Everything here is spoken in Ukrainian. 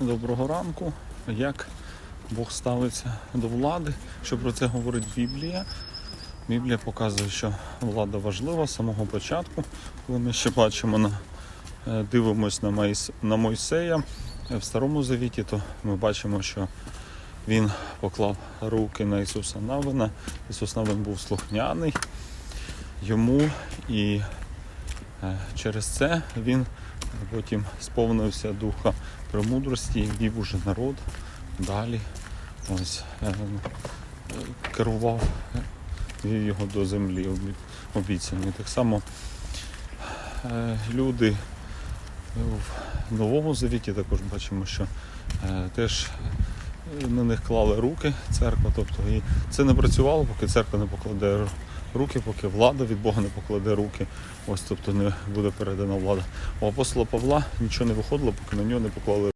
Доброго ранку. Як Бог ставиться до влади? Що про це говорить Біблія? Біблія показує, що влада важлива з самого початку, коли ми ще бачимо на е, дивимось на, Майс, на Мойсея е, в Старому Завіті, то ми бачимо, що він поклав руки на Ісуса Навина. Ісус Навин був слухняний йому, і через це він потім сповнився духа премудрості вів уже народ далі. Ось е, е, керував, е, вів його до землі обі- обіцяної. Так само е, люди в Новому Завіті також бачимо, що е, теж е, на них клали руки церква. Тобто і це не працювало, поки церква не покладе руки, поки влада від Бога не покладе руки. Ось тобто не буде передана влада. У апостола Павла нічого не виходило, поки на нього не поклали